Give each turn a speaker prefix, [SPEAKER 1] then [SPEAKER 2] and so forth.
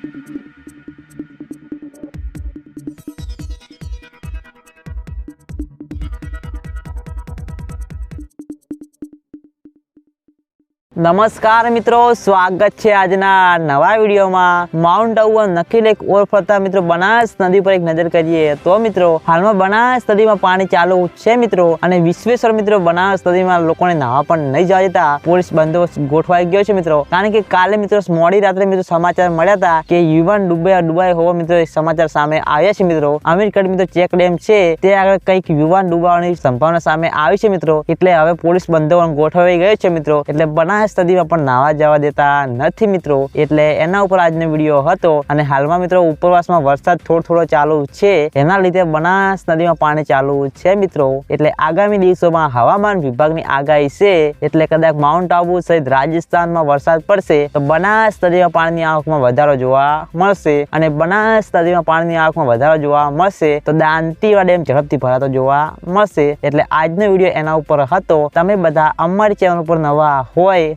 [SPEAKER 1] Thank you. નમસ્કાર મિત્રો, સ્વાગત છે આજના નવા વિડીયોમાં. માઉન્ટ આબુ નખી લેક ઓરફરતા મિત્રો, બનાસ નદી પર એક નજર કરીએ તો મિત્રો, હાલમાં બનાસ નદીમાં પાણી ચાલુ છે મિત્રો, અને વિશ્વેશ્વર મિત્રો, બનાસ નદીમાં લોકોને નાહવા પણ નહીં જવા દેતા. પોલીસ બંદોબસ્ત ગોઠવાઈ ગયો છે મિત્રો. કારણ કે કાલે મિત્રો, મોડી રાત્રે મિત્રો સમાચાર મળ્યા હતા કે યુવાન ડૂબ્યા ડુબાય હોવા મિત્રો સમાચાર સામે આવ્યા છે મિત્રો. અમીરગઢ મિત્રો, ચેક ડેમ છે તે આગળ કંઈક યુવાન ડૂબાવાની સંભાવના સામે આવી છે મિત્રો. એટલે હવે પોલીસ બંદોબસ્ત ગોઠવાઈ ગયો છે મિત્રો. એટલે બનાસ નદીમાં પણ નાવા જવા દેતા નથી મિત્રો. એટલે એના ઉપર આજનો વીડિયો હતો અને હાલમાં મિત્રો ઉપરવાસમાં વરસાદ થોડો થોડો ચાલુ છે. એના લીધે બનાસ નદીમાં પાણી ચાલુ છે મિત્રો. એટલે આગામી દિવસોમાં હવામાન વિભાગની આગાહી છે. એટલે કદાચ માઉન્ટ આબુ સહિત રાજસ્થાનમાં વરસાદ પડશે તો બનાસ નદીમાં પાણીની આવકમાં વધારો જોવા મળશે. અને બનાસ નદીમાં પાણીની આવકમાં વધારો જોવા મળશે તો દાંતીવા ડેમ ઝડપથી ભરાતો જોવા મળશે. એટલે આજનો વીડિયો એના ઉપર હતો. તમે બધા અમારી ચેનલ ઉપર નવા હોય